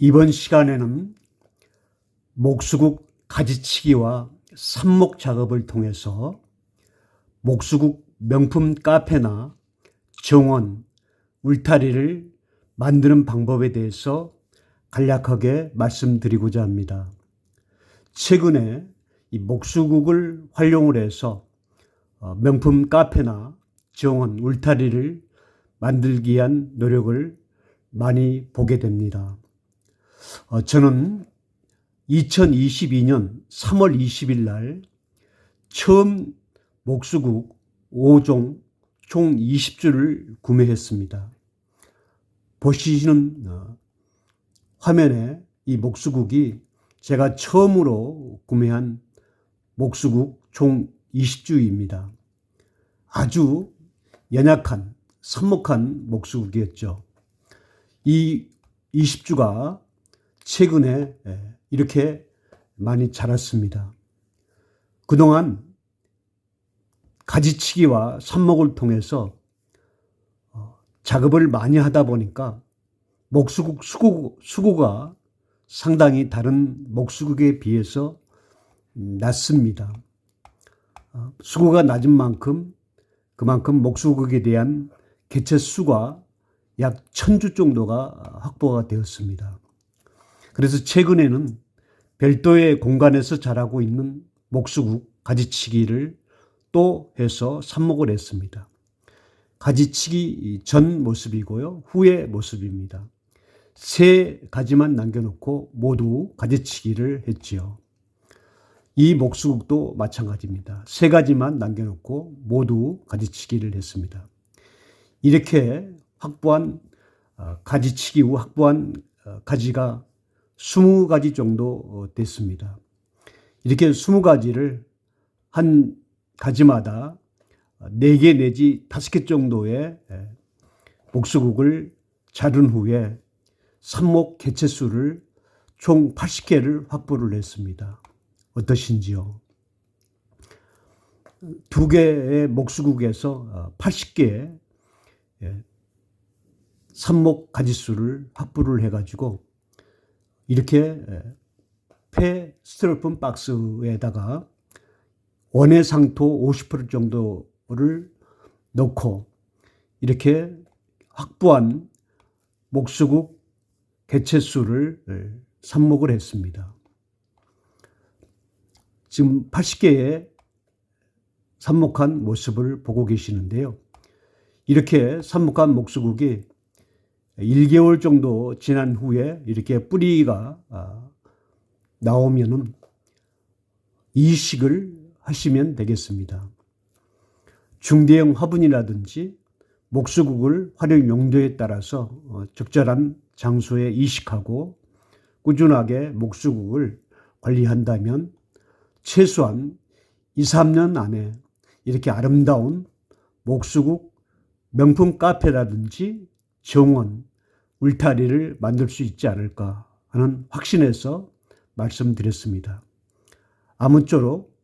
이번 시간에는 목수국 가지치기와 삽목 작업을 통해서 목수국 명품 카페나 정원, 울타리를 만드는 방법에 대해서 간략하게 말씀드리고자 합니다. 최근에 이 목수국을 활용을 해서 어, 명품 카페나 정원, 울타리를 만들기 위한 노력을 많이 보게 됩니다. 어, 저는 2022년 3월 20일 날 처음 목수국 5종 총 20주를 구매했습니다. 보시는 어, 화면에 이 목수국이 제가 처음으로 구매한 목수국 총 20주입니다. 아주 연약한 선목한 목수국이었죠. 이 20주가 최근에 예, 이렇게 많이 자랐습니다. 그동안 가지치기와 삽목을 통해서 어, 작업을 많이 하다 보니까 목수국 수고, 수고가 상당히 다른 목수국에 비해서 낮습니다. 어, 수고가 낮은 만큼 그만큼 목수국에 대한 개체 수가 약 천주 정도가 확보가 되었습니다. 그래서 최근에는 별도의 공간에서 자라고 있는 목수국 가지치기를 또 해서 삽목을 했습니다. 가지치기 전 모습이고요. 후의 모습입니다. 세 가지만 남겨놓고 모두 가지치기를 했지요. 이 목수국도 마찬가지입니다. 세 가지만 남겨놓고 모두 가지치기를 했습니다. 이렇게 확보한 어, 가지치기 후 확보한 어, 가지가 20가지 정도 어, 됐습니다. 이렇게 20가지를 한 가지마다 4개 내지 5개 정도의 목수국을 자른 후에 삽목 개체수를 총 80개를 확보를 했습니다. 어떠신지요? 두 개의 목수국에서 80개의 삽목 가지수를 확보를 해가지고 이렇게 폐 스티로폼 박스에다가 원해상토 50% 정도를 넣고 이렇게 확보한 목수국 개체수를 삽목을 했습니다. 지금 80개의 삽목한 모습을 보고 계시는데요. 이렇게 삽목한 목수국이 1개월 정도 지난 후에 이렇게 뿌리가 아, 나오면은 이식을 하시면 되겠습니다. 중대형 화분이라든지 목수국을 활용 용도에 따라서 어, 적절한 장소에 이식하고 꾸준하게 목수국을 관리한다면 최소한 2, 3년 안에 이렇게 아름다운 목수국 명품 카페라든지 정원, 울타리를 만들 수 있지 않을까 하는 확신에서 말씀드렸습니다. 아무쪼록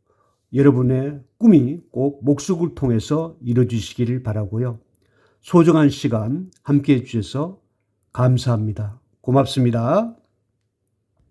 여러분의 꿈이 꼭 목숙을 통해서 이루어지시기를 바라고요. 소중한 시간 함께 해주셔서 감사합니다. 고맙습니다.